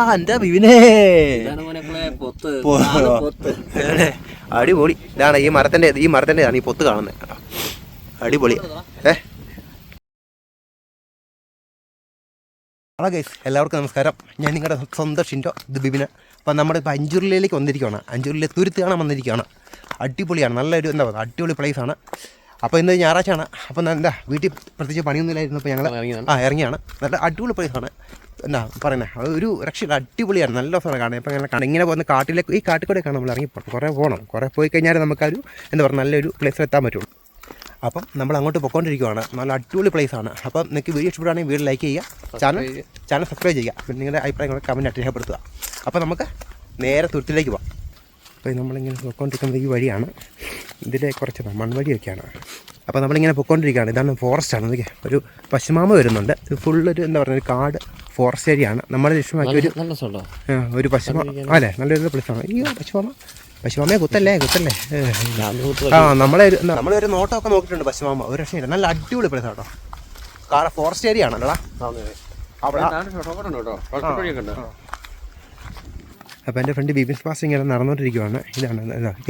എന്റെ ഇതാണ് അടിപൊളി. ഇതാണ് ഈ മരത്തിന്റെ ഈ മരത്തിന്റെ ആണ് ഈ പൊത്ത് കാണുന്നത് അടിപൊളി. ഏ? ഹലോ ഗൈസ് എല്ലാവർക്കും നമസ്കാരം. ഞാൻ നിങ്ങളുടെ സ്വന്തം ഷിൻഡോ ഇത് ബിബിന അപ്പം നമ്മുടെ ഇപ്പോൾ അഞ്ചുരുളിലേക്ക് വന്നിരിക്കുകയാണ് അഞ്ചുരുളിലെ തുരുത്ത് കാണാൻ വന്നിരിക്കുകയാണ് അടിപൊളിയാണ്. നല്ലൊരു എന്താ പറയുക അടിപൊളി പ്ലേസ് ആണ്. അപ്പോൾ ഇന്ന് ഞായറാഴ്ചയാണ്. അപ്പോൾ ഞാൻ എന്താ വീട്ടിൽ പ്രത്യേകിച്ച് പണിയൊന്നുമില്ലായിരുന്നു അപ്പോൾ ഞങ്ങൾ. ആ ഇറങ്ങിയാണ്. നല്ല അടിപൊളി place എന്നാ പറയുന്നത് ഒരു രക്ഷ അടിപൊളിയാണ് നല്ല രസമാണ് കാണാൻ ഇപ്പം ഇങ്ങനെ ഇങ്ങനെ പോകുന്ന കാട്ടിലേക്ക് ഈ കാട്ടിൽ നമ്മൾ ഇറങ്ങി പോകണം കുറേ പോകണം. കുറേ പോയി കഴിഞ്ഞാൽ നമുക്കൊരു എന്താ പറയുക നല്ലൊരു പ്ലേസിൽ എത്താൻ പറ്റുള്ളൂ. അപ്പം നമ്മൾ അങ്ങോട്ട് പൊയ്ക്കൊണ്ടിരിക്കുകയാണ് നല്ല അടിപൊളി place ആണ്. അപ്പം നിങ്ങൾക്ക് വീഡിയോ ഇഷ്ടപ്പെടുകയാണെങ്കിൽ വീഡിയോ ലൈക്ക് ചെയ്യുക ചാനൽ ചാനൽ സബ്സ്ക്രൈബ് ചെയ്യുക. പിന്നെ നിങ്ങളുടെ അഭിപ്രായങ്ങൾ കമന്റ് രേഖപ്പെടുത്തുക അപ്പോൾ നമുക്ക് നേരെ തുരുത്തിലേക്ക് പോകാം അപ്പോൾ നമ്മളിങ്ങനെ പൊക്കോണ്ടിരിക്കുന്നത് ഈ വഴിയാണ്. ഇതിലെ കുറച്ച് മൺവഴിയൊക്കെയാണ് അപ്പോൾ നമ്മളിങ്ങനെ പൊക്കോണ്ടിരിക്കുകയാണ്. ഇതാണ് ഫോറസ്റ്റ് ആണ്. ഒരു പശുമാമ വരുന്നുണ്ട്. ഇത് ഫുള്ളൊരു എന്താ പറയുക ഒരു കാട് ഫോറസ്റ്റ് ഏരിയ ആണ് നമ്മുടെ ലക്ഷ്യമാക്കിയ ഒരു ഒരു പശുമ അല്ലേ? നല്ലൊരു പ്ലേസാണ് അയ്യോ പശുമാമ. പശുമാമയെ കുത്തല്ലേ? കുത്തല്ലേ? ആ നമ്മളെ ഒരു നമ്മളെ ഒരു നോട്ടമൊക്കെ നോക്കിയിട്ടുണ്ട് പശുമാമ. ഒരു രക്ഷയില്ല നല്ല അടിപൊളി പ്ലേസ് കേട്ടോ. കാരണം ഫോറസ്റ്റ് ഏരിയ ആണല്ലോ അവിടെ അപ്പോൾ എന്റെ ഫ്രണ്ട് ബിബിൻസ് പാസ് ഇങ്ങനെ നടന്നുകൊണ്ടിരിക്കുവാണ് ഇതാണ്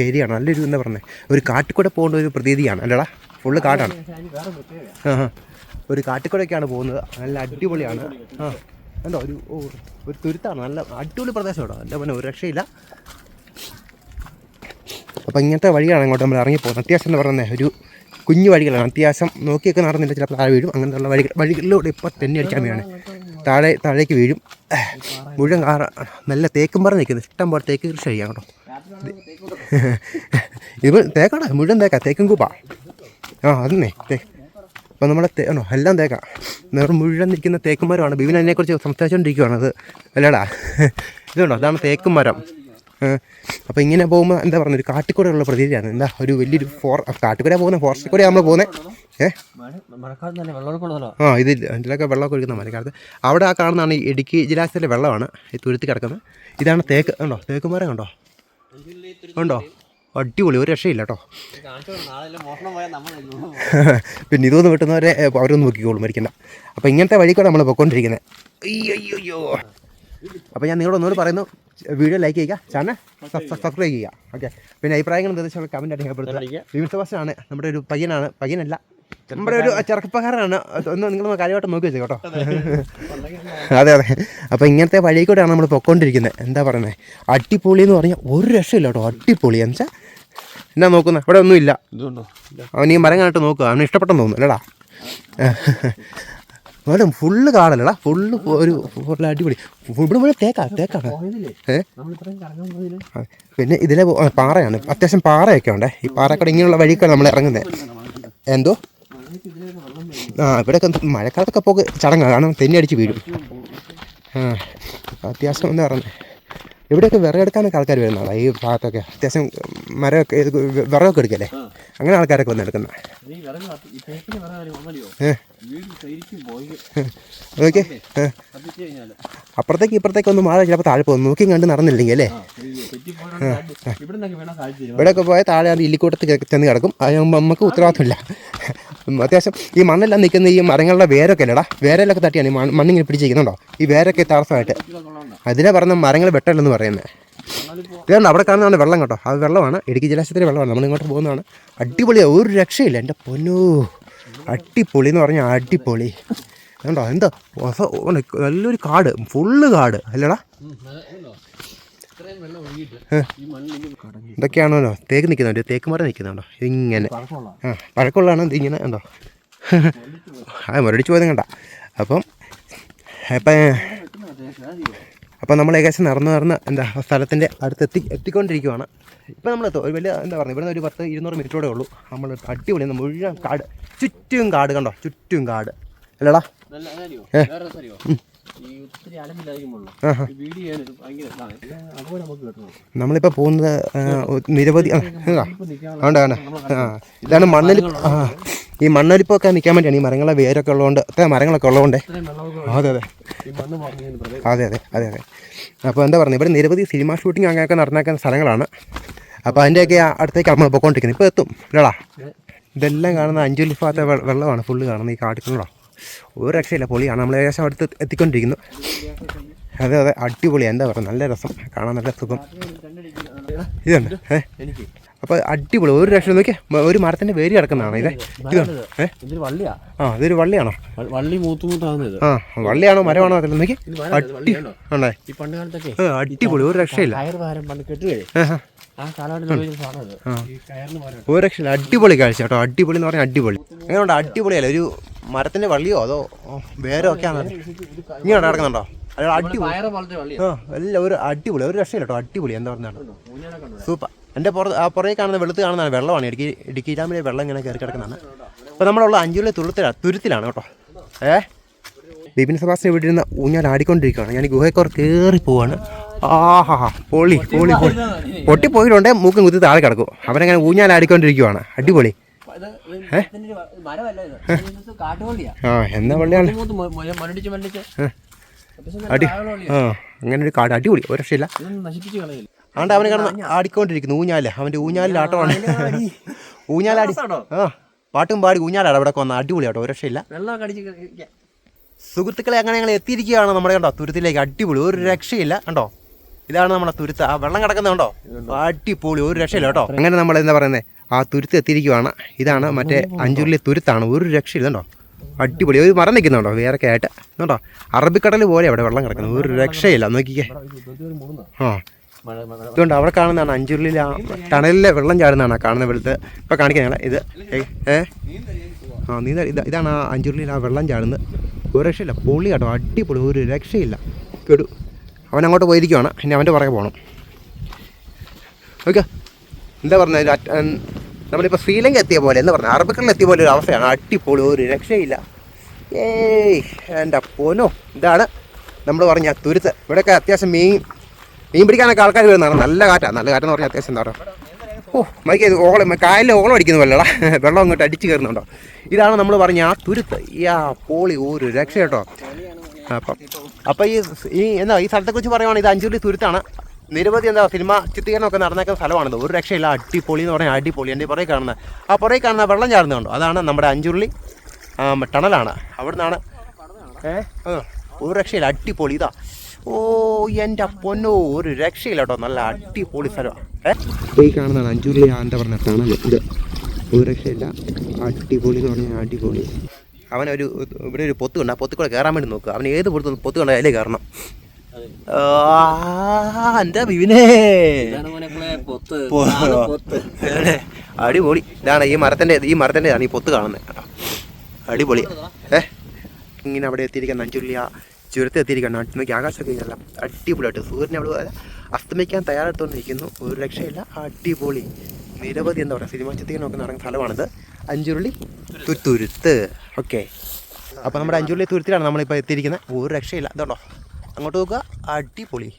ഏരിയ ആണ് നല്ലൊരു എന്താ പറയുന്നത് ഒരു കാട്ടിക്കൂടെ പോകേണ്ട ഒരു പ്രതീതിയാണ്. അല്ലടാ? ഫുള്ള് കാടാണ്. ഒരു കാട്ടിക്കൂടെയൊക്കെയാണ് പോകുന്നത്. നല്ല അടിപൊളിയാണ്. ആ. എന്തോ ഒരു ഓ ഒരു തുരുത്താണ്. നല്ല അടിപൊളി പ്രദേശം കേട്ടോ എന്റെ പിന്നെ ഒരു രക്ഷയില്ല. അപ്പോൾ ഇങ്ങനത്തെ വഴിയാണ് അങ്ങോട്ട് നമ്മൾ ഇറങ്ങിപ്പോകുന്നത്. അത്യാവശ്യം എന്ന് പറയുന്നത് ഒരു കുഞ്ഞു വഴികളാണ്. അത്യാവശ്യം നോക്കിയൊക്കെ നടന്നില്ല ചിലപ്പോൾ താഴെ വീഴും. അങ്ങനെയുള്ള വഴികൾ വഴികളിലൂടെ ഇപ്പോൾ തന്നെ അടിക്കാൻ വേണം താഴെ താഴേക്ക് വീഴും. മുഴുവൻ കാറ നല്ല തേക്കും പറ നിൽക്കുന്നത് ഇഷ്ടം പോലെ തേക്ക് കൃഷി ചെയ്യാം കേട്ടോ. ഇത് തേക്കാടാ മുഴുവൻ തേക്കാ. തേക്കും കൂപ്പാ. ആ അതന്നെ തേ അപ്പോൾ നമ്മുടെ ആണോ? എല്ലാം തേക്കാം. നേർ മുഴുവൻ നിൽക്കുന്ന തേക്കും മരമാണ് ബിബിൻ അതിനെക്കുറിച്ച് സംസാരിച്ചുകൊണ്ടിരിക്കുകയാണ് അത്. അല്ലടാ? ഇതുണ്ടോ? അതാണ് തേക്കും മരം അപ്പോൾ ഇങ്ങനെ പോകുമ്പോൾ എന്താ പറയുക ഒരു കാട്ടിക്കൂടെ ഉള്ള പ്രതീതിയാണ്. എന്താ? ഒരു വലിയൊരു ഫോർ കാട്ടിക്കൂടെ പോകുന്ന? ഫോറസ്റ്റിൽ കൂടെ നമ്മൾ പോകുന്നത് ഏ? മഴക്കാലത്ത് തന്നെ വെള്ളമൊക്കെ ആ ഇത് ഇതിലൊക്കെ വെള്ളമൊക്കെ ഒഴിക്കുന്ന മഴക്കാലത്ത്. അവിടെ ആ കാണുന്നതാണ് ഈ ഇടുക്കി ജലാശയത്തിലെ വെള്ളമാണ്. ഈ തുരുത്തി കിടക്കുന്നത്. ഇതാണ് തേക്ക് ഉണ്ടോ? തേക്ക് മരം കണ്ടോ ഉണ്ടോ? അടിപൊളി ഒരു രക്ഷയില്ല കേട്ടോ പിന്നെ ഇതൊന്ന് വെട്ടുന്നവരെ അവരൊന്നും നോക്കിക്കോളും മരിക്കണ്ട. അപ്പോൾ ഇങ്ങനത്തെ വഴി കൂടെ നമ്മൾ പൊയ്ക്കൊണ്ടിരിക്കുന്നത് അയ്യോ അയ്യോ അപ്പോൾ ഞാൻ നിങ്ങളോട് ഒന്നുകൂടി പറയുന്നു വീഡിയോ ലൈക്ക് ചെയ്യുക ചാനൽ സബ്സ്ക്രൈബ് ചെയ്യുക. ഓക്കെ പിന്നെ അഭിപ്രായങ്ങൾ നിർദ്ദേശങ്ങൾ കമന്റ് ആയിട്ട് രേഖപ്പെടുത്തുക. വിവിധ നമ്മുടെ ഒരു പയ്യനാണ്. പയ്യനല്ല. നമ്മുടെ ഒരു ചെറുപ്പക്കാരനാണ്. ഒന്ന് നിങ്ങൾ കാര്യമായിട്ട് നോക്കി വെച്ചേ കേട്ടോ. അതെ. അതെ അപ്പോൾ ഇങ്ങനത്തെ വഴി കൂടെയാണ് നമ്മൾ പൊക്കോണ്ടിരിക്കുന്നത് എന്താ പറയുന്നത് അടിപൊളി എന്ന് പറഞ്ഞാൽ ഒരു രക്ഷയില്ല കേട്ടോ അടിപൊളി. എന്ന് വെച്ചാൽ എന്നാ നോക്കുന്ന? ഇവിടെ ഒന്നുമില്ല. ഇല്ല. അവൻ ഈ മരം കണ്ടിട്ട് നോക്കുക അവന് ഇഷ്ടപ്പെട്ടെന്ന് തോന്നുന്നു. അല്ലടാ. അവിടെ ഫുള്ള് കാടല്ലടാ. ഫുള്ള് ഒരു ഫുള്ള് അടിപൊളി. ഇവിടെ മുഴുവൻ തേക്കാ തേക്കാണ് പിന്നെ ഇതിലെ പാറയാണ്. അത്യാവശ്യം പാറയൊക്കെ ഉണ്ടേ. ഈ പാറക്കട ഇങ്ങനെയുള്ള വഴിക്കാണ് നമ്മൾ ഇറങ്ങുന്നത് എന്തോ? ആ ഇവിടെയൊക്കെ മഴക്കാലത്തൊക്കെ പോക്ക് ചടങ്ങാണ് കാരണം തെന്നി അടിച്ച് വീഴും. ആ അത്യാവശ്യം എന്താ പറയുന്നത് ഇവിടെയൊക്കെ വിറകെടുക്കാനൊക്കെ ആൾക്കാർ വരുന്നതാണ് ഈ ഭാഗത്തൊക്കെ. അത്യാവശ്യം മരമൊക്കെ വിറകൊക്കെ എടുക്കല്ലേ? അങ്ങനെ ആൾക്കാരൊക്കെ വന്ന് എടുക്കുന്ന. ഓക്കെ അപ്പുറത്തേക്ക് ഇപ്പുറത്തേക്ക് ഒന്ന് മാറി ചിലപ്പോൾ താഴെ പോകും. നോക്കി കണ്ട് നടന്നില്ലെങ്കിൽ അല്ലേ? ഇവിടെയൊക്കെ പോയാൽ താഴെ അത് ഇല്ലിക്കൂട്ടത്തിൽ കെ- ചെന്ന് കിടക്കും. അതാകുമ്പോൾ നമുക്ക് ഉത്തരവാദിത്തമില്ല അത്യാവശ്യം ഈ മണ്ണെല്ലാം നിൽക്കുന്ന ഈ മരങ്ങളുടെ വേരൊക്കെ അല്ലടാ വേരെല്ലാം തട്ടിയാണ്. ഈ മണ്ണ് മണ്ണിങ്ങനെ പിടിച്ചിരിക്കുന്നുണ്ടോ? ഈ വേരൊക്കെ തടസ്സമായിട്ട് അതിനെ പറഞ്ഞ മരങ്ങൾ വെട്ടല്ലെന്ന് പറയുന്നത് ഇതുകൊണ്ട് അവിടെ കാണുന്നതാണ് വെള്ളം കേട്ടോ. ആ വെള്ളമാണ്. ഇടുക്കി ജലാശയത്തിലെ വെള്ളമാണ്. നമ്മൾ ഇങ്ങോട്ട് പോകുന്നതാണ്. അടിപൊളിയാണ് ഒരു രക്ഷയില്ല. എന്റെ പൊന്നോ. അടിപൊളി എന്ന് പറഞ്ഞാൽ അടിപൊളി. കണ്ടോ? എന്താ? നല്ലൊരു കാട്. ഫുള്ള് കാട്. അല്ലടാ. ഇതൊക്കെയാണല്ലോ തേക്ക് നിൽക്കുന്നുണ്ട് തേക്ക് മരം നിൽക്കുന്നുണ്ടോ ഇങ്ങനെ ആ പഴക്കമുള്ളതാണ്. ഇങ്ങനെ ഉണ്ടോ ആ മുരടിച്ച് പോയത് കണ്ട. അപ്പം അപ്പം അപ്പം നമ്മൾ ഏകദേശം നടന്ന് നടന്ന് എന്താ സ്ഥലത്തിന്റെ അടുത്ത് എത്തി എത്തിക്കൊണ്ടിരിക്കുവാണ്. ഇപ്പോൾ നമ്മൾ ഒരു വലിയ എന്താ പറയുക ഇവിടുന്ന് ഒരു പത്ത് ഇരുന്നൂറ് മിനിറ്റോടെ ഉള്ളൂ. നമ്മൾ അടിപൊളി മുഴുവൻ കാട് ചുറ്റും കാട് കണ്ടോ ചുറ്റും കാട്. അല്ലടാ. നല്ല നമ്മളിപ്പോൾ പോകുന്നത് നിരവധി അതുകൊണ്ട് ആണ് ആ. ഇതാണ് മണ്ണൊലി ആ ഈ മണ്ണൊലിപ്പൊക്കെ നിൽക്കാൻ വേണ്ടിയാണ് ഈ മരങ്ങളെ വേരൊക്കെ ഉള്ളതുകൊണ്ട് അത്ര മരങ്ങളൊക്കെ ഉള്ളതുകൊണ്ട്. അതെ അതെ. അതെ അതെ അതെ അതെ. അപ്പോൾ എന്താ പറയുക ഇവിടെ നിരവധി സിനിമ ഷൂട്ടിംഗ് അങ്ങനെയൊക്കെ നടന്നേക്കുന്ന സ്ഥലങ്ങളാണ്. അപ്പോൾ അതിന്റെയൊക്കെ അടുത്തേക്ക് നമ്മൾ പോയിക്കൊണ്ടിരിക്കുന്നത് ഇപ്പോൾ എത്തും. ഇല്ലടാ. ഇതെല്ലാം കാണുന്ന അഞ്ചുലിഫാത്ത വെള്ളമാണ് ഫുള്ള് കാണുന്നത് ഈ കാട്ടിക്കുള്ളോ ഒരു രക്ഷയില്ല പൊളിയാണ്. നമ്മൾ ഏകദേശം അടുത്ത് എത്തിക്കൊണ്ടിരിക്കുന്നു. അതെ അതെ അടിപൊളി. എന്താ പറയുക? നല്ല രസം. കാണാൻ നല്ല സുഖം. ഇതുണ്ട് ഏ? എനിക്ക്. അപ്പോൾ അടിപൊളി. ഒരു രക്ഷ നോക്കിയാൽ ഒരു മരത്തിന്റെ വേര് കിടക്കുന്നതാണ് ഇതേ. ഇതാണ് ആ ഇതൊരു വള്ളിയാണോ? വള്ളി മൂത്ത് മൂത്താവുന്നത് ആ വള്ളിയാണോ മരമാണോ അതിൽ നോക്കി അടി? ഉണ്ടേ കാലത്തൊക്കെ അടിപൊളി. ഒരു രക്ഷയില്ല. ഒരു രക്ഷയില്ല. അടിപൊളി കാഴ്ച കേട്ടോ. അടിപൊളി എന്ന് പറഞ്ഞാൽ അടിപൊളി. അങ്ങനെ അടിപൊളിയല്ല? ഒരു മരത്തിന്റെ വള്ളിയോ അതോ വേറെ ഒക്കെ ആണ് ഇങ്ങനെ കിടക്കുന്നുണ്ടോ അയാൾ അടിപൊളി. ആ എല്ലാം ഒരു അടിപൊളി ഒരു രക്ഷയില്ല കേട്ടോ അടിപൊളി എന്താ പറഞ്ഞാണ് സൂപ്പർ. എന്റെ പുറത്ത് ആ പുറകെ കാണുന്ന വെളുത്ത് കാണുന്നതാണ് വെള്ളമാണ്. ഇടുക്കി ഇടുക്കി ഡാമിലെ വെള്ളം ഇങ്ങനെ കയറി കിടക്കുന്നതാണ്. അപ്പോൾ നമ്മളുള്ള അഞ്ചുള്ള തുരുത്തിലാണ് തുരുത്തിലാണ് കേട്ടോ. ഏ? ബിപിൻ സഭാസിനെ വീട്ടിരുന്ന ഊഞ്ഞാൽ ആടിക്കൊണ്ടിരിക്കുകയാണ്. ഞാൻ ഗുഹയ്ക്കോർ കയറി പോവാണ്. ആഹാ പൊളി പൊളി പൊളി. പൊട്ടിപ്പോയിട്ടുണ്ടെങ്കിൽ മൂക്കും കുത്തി താഴെ കിടക്കും. അവരെങ്ങനെ ഊഞ്ഞാൽ ആടിക്കൊണ്ടിരിക്കുവാണ്. അടിപൊളി. ആ എന്നാ വള്ളിയാണ്? അടി. ആ അങ്ങനെ ഒരു കാട്. അടിപൊളി. ഒരു രക്ഷയില്ല. ആണ്ട് അവന് കിടന്ന് ആടിക്കൊണ്ടിരിക്കുന്നു. ഊഞ്ഞാൽ. അവന്റെ ഊഞ്ഞാലിൽ ആട്ടമാണ്. ഊഞ്ഞാലാടി ആ പാട്ടും പാടി ഊഞ്ഞാലാണ് അവിടെ വന്ന അടിപൊളി ആട്ടോ ഒരു രക്ഷയില്ല. സുഹൃത്തുക്കളെ അങ്ങനെ ഞങ്ങൾ എത്തിയിരിക്കുകയാണ് നമ്മുടെ കണ്ടോ തുരുത്തിലേക്ക്. അടിപൊളി. ഒരു രക്ഷയില്ല. കണ്ടോ? ഇതാണ് നമ്മുടെ തുരുത്ത്. ആ വെള്ളം കിടക്കുന്നത് കണ്ടോ? അടിപൊളി. ഒരു രക്ഷയില്ല കേട്ടോ. അങ്ങനെ നമ്മൾ എന്താ പറയുന്നത് ആ തുരുത്ത് എത്തിയിരിക്കുവാണ്. ഇതാണ് മറ്റേ അഞ്ചുരുളി തുരുത്താണ്. ഒരു രക്ഷയില്ല കണ്ടോ? അടിപൊളി. ഒരു മരം നിൽക്കുന്നുണ്ടോ? വേറൊക്കെ ആയിട്ട് കണ്ടോ? അറബിക്കടൽ പോലെ അവിടെ വെള്ളം കിടക്കുന്നത് ഒരു രക്ഷയില്ല. നോക്കിക്കേ. ആ. ഇതുകൊണ്ട് അവിടെ കാണുന്നതാണ് അഞ്ചുരുളിൽ ആ ടണലിലെ വെള്ളം ചാടുന്നതാണ് ആ കാണുന്ന വെളുത്ത് ഇപ്പം കാണിക്കാൻ ഇത് ഏ? ആ നീ ഇത് ഇതാണ് ആ അഞ്ചുരുളിയിൽ ആ വെള്ളം ചാടുന്നത് ഒരു രക്ഷയില്ല. പൊളി കേട്ടോ അടിപൊളി. ഒരു രക്ഷയില്ല. കേടു. അവൻ അങ്ങോട്ട് പോയിരിക്കുവാണ്. ഇനി അവന്റെ പുറകെ പോകണം ഓക്കെ എന്താ പറഞ്ഞത്? നമ്മളിപ്പോൾ ശ്രീലങ്ക എത്തിയ പോലെ എന്ന് പറഞ്ഞാൽ അറബിക്കടലിൽ എത്തിയ പോലെ ഒരു അവസ്ഥയാണ്. അടിപൊളി ഒരു രക്ഷയില്ല. ഏയ് എന്റെ അപ്പോനോ ഇതാണ് നമ്മൾ പറഞ്ഞ തുരുത്ത്. ഇവിടെയൊക്കെ അത്യാവശ്യം മീൻ മീൻ പിടിക്കാനൊക്കെ ആൾക്കാർ വരുന്നതാണ്. നല്ല കാറ്റാണ് നല്ല കാറ്റെന്ന് പറഞ്ഞാൽ അത്യാവശ്യം എന്താ പറയുക ഓ മൈക്ക് ഓളം കായലിൽ ഓളം അടിക്കുന്ന പോലെടാ വെള്ളം അങ്ങോട്ട് അടിച്ച് കയറുന്നുണ്ടോ? ഇതാണ് നമ്മൾ പറഞ്ഞ ആ തുരുത്ത്. ഈ ആ പോളി ഒരു രക്ഷ കേട്ടോ. അപ്പം അപ്പം ഈ ഈ എന്താ ഈ സ്ഥലത്തെക്കുറിച്ച് പറയുവാണെങ്കിൽ ഇത് അഞ്ചുള്ളി തുരുത്താണ്. നിരവധി എന്താ സിനിമ ചിത്രീകരണമൊക്കെ നടന്നേക്കുന്ന സ്ഥലമാണത്. ഒരു രക്ഷയില്ല അടിപൊളി എന്ന് പറഞ്ഞാൽ അടിപൊളി. എന്റെ പുറകെ കാണുന്ന ആ പുറകെ കാണുന്ന വെള്ളം ചാടുന്നുണ്ടോ അതാണ് നമ്മുടെ അഞ്ചുള്ളി ആ, ടണലാണ്. അവിടെ നിന്നാണ് ഏ ഒരു രക്ഷയില്ല അടിപൊളി. ഇതാ. ഓ എന്റെ പൊന്നോ ഒരു രക്ഷയില്ല കേട്ടോ. നല്ല അടിപൊളി സ്ഥലമാണ് ഈ കാണുന്നതാണ് അഞ്ചുള്ളി എന്താ പറഞ്ഞ ടണൽ ഇത് ഒരു രക്ഷയില്ല അടിപൊളി എന്ന് പറഞ്ഞാൽ അടിപൊളി. അവനൊരു ഇവിടെ ഒരു പൊത്തുണ്ട് ആ പൊത്തുകൂടെ കയറാൻ വേണ്ടി നോക്കുക അവൻ ഏത് പൊത്തു പൊത്തു അതിലേ കയറണം. പൊത്ത്. എവിടെ? അടിപൊളി. ഇതാണ് ഈ മരത്തിന്റെ ഈ മരത്തിന്റെതാണ് ഈ പൊത്ത് കാണുന്നത് കേട്ടോ. അടിപൊളി. ഏ? ഇങ്ങനെ അവിടെ എത്തിയിരിക്കുന്ന അഞ്ചുള്ളി ആ ചുരത്ത് എത്തിയിരിക്കണം അടിമയ്ക്ക് ആകാശമൊക്കെ നല്ല അടിപൊളിയായിട്ട് സൂര്യനെ അവിടെ അസ്തമിക്കാൻ തയ്യാറെടുത്തുകൊണ്ടിരിക്കുന്നു ഒരു രക്ഷയില്ല. അടിപൊളി. നിരവധി എന്താ പറയുക സിനിമ ചിത്രീകരണമൊക്കെ നടക്കുന്ന സ്ഥലമാണിത്. അഞ്ചുരുളി തുരുത്ത്. ഓക്കെ. അപ്പോൾ നമ്മുടെ അഞ്ചുരുളി തുരുത്തിലാണ് നമ്മളിപ്പോൾ എത്തിയിരിക്കുന്നത് ഒരു രക്ഷയില്ല. ഇതുണ്ടോ? അങ്ങോട്ട് നോക്കുക. അടിപൊളി.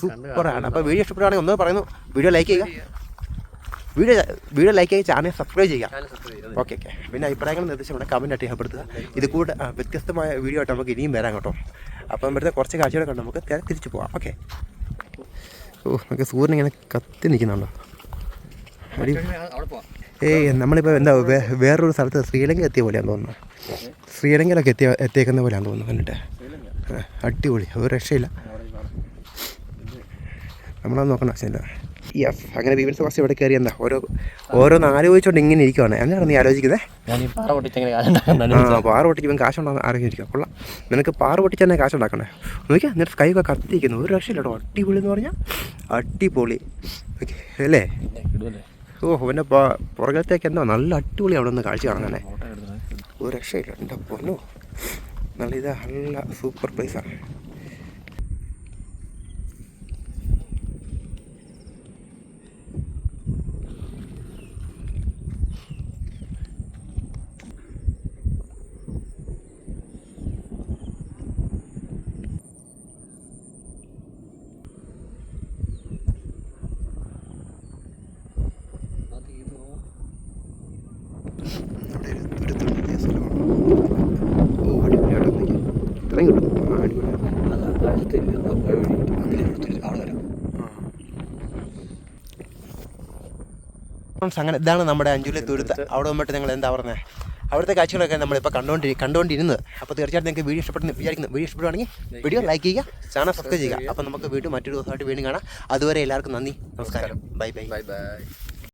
സൂപ്പറാണ്. അപ്പോൾ വീഡിയോ ഇഷ്ടപ്പെടുകയാണെങ്കിൽ ഒന്ന് പറയുന്നു. വീഡിയോ ലൈക്ക് ചെയ്യുക. വീഡിയോ വീഡിയോ ലൈക്ക് ചെയ്യുക ചാനൽ സബ്സ്ക്രൈബ് ചെയ്യുക. ഓക്കെ ഓക്കെ പിന്നെ അഭിപ്രായങ്ങൾ നിർദ്ദേശം ഇവിടെ കമന്റ് ആയിട്ട് രേഖപ്പെടുത്തുക. ഇത് കൂടെ വ്യത്യസ്തമായ വീഡിയോ ആയിട്ട് നമുക്ക് ഇനിയും വരാം കേട്ടോ. അപ്പം ഇവിടുത്തെ കുറച്ച് കാഴ്ചകളൊക്കെ ഉണ്ട് നമുക്ക് തിരിച്ചു പോവാം. ഓക്കെ ഓ നമുക്ക് സൂര്യൻ ഇങ്ങനെ കത്തി നിൽക്കുന്നുണ്ടോ? ഏയ് നമ്മളിപ്പോൾ എന്താ വേറൊരു സ്ഥലത്ത് ശ്രീലങ്ക എത്തിയ പോലെയാണ് തോന്നുന്നു. ശ്രീലങ്കയിലൊക്കെ എത്തിയ എത്തിയേക്കുന്ന പോലെയാണ് തോന്നുന്നു കണ്ടിട്ട്. അടിപൊളി. ഒരു രക്ഷയില്ല. നമ്മളത് നോക്കണം ആവശ്യമില്ല യെസ് അങ്ങനെ ബീബൻസ് ബസ് ഇവിടെ കയറി എന്താ ഓരോ ഓരോന്ന് ആലോചിച്ചുകൊണ്ട് ഇങ്ങനെ ഇരിക്കുവാണ്. എന്താണ് നീ ആലോചിക്കുന്നത് ആ പാറ ഇവൻ കാശുണ്ടാകുന്ന ആലോചിച്ചിരിക്കുക കൊള്ളാം. നിനക്ക് പാറ പൊട്ടിച്ച് തന്നെ കാശുണ്ടാക്കണേ നോക്കിയാ നിന്റെ കൈയൊക്കെ കത്തിയിരിക്കുന്നു. ഒരു രക്ഷയില്ല കേട്ടോ അടിപൊളി എന്ന് പറഞ്ഞാൽ അടിപൊളി. ഓക്കെ അല്ലേ? ഓ അവന്റെ പ- പുറകത്തേക്ക് എന്താ നല്ല അടിപൊളി അവിടെ നിന്ന് കാഴ്ച എടുത്തത് ഒരു രക്ഷയില്ല. എന്റെ പൊന്നു. നല്ല ഇതാ നല്ല സൂപ്പർ പ്ലേസാണ് അവിടെ ഒരു തുരുത്തുണ്ട് അതേ സ്ഥലമാണ് ഓ അടിപൊളിയാട്ടോ നോക്കി ഇത്രയും കിട്ടും ആ, അടിപൊളിയാണ് അത് ആകാശത്ത് അതിൽ അവിടെ വരാം ഫ്രണ്ട്സ് അങ്ങനെ ഇതാണ് നമ്മുടെ അഞ്ചുലി തുരുത്ത്. അവിടെ വന്നിട്ട് നിങ്ങൾ എന്താ പറഞ്ഞത് അവിടുത്തെ കാഴ്ചകളൊക്കെ നമ്മളിപ്പോൾ കണ്ടുകൊണ്ടി കണ്ടുകൊണ്ടിരുന്നത് അപ്പോൾ തീർച്ചയായിട്ടും നിങ്ങൾക്ക് വീഡിയോ ഇഷ്ടപ്പെടുന്ന വിചാരിക്കുന്നു. വീഡിയോ ഇഷ്ടപ്പെടുവാണെങ്കിൽ വീഡിയോ ലൈക്ക് ചെയ്യുക ചാനൽ സബ്സ്ക്രൈബ് ചെയ്യുക. അപ്പോൾ നമുക്ക് വീണ്ടും മറ്റൊരു ദിവസമായിട്ട് വീണ്ടും കാണാം. അതുവരെ എല്ലാവർക്കും നന്ദി. നമസ്കാരം. Bye bye bye bye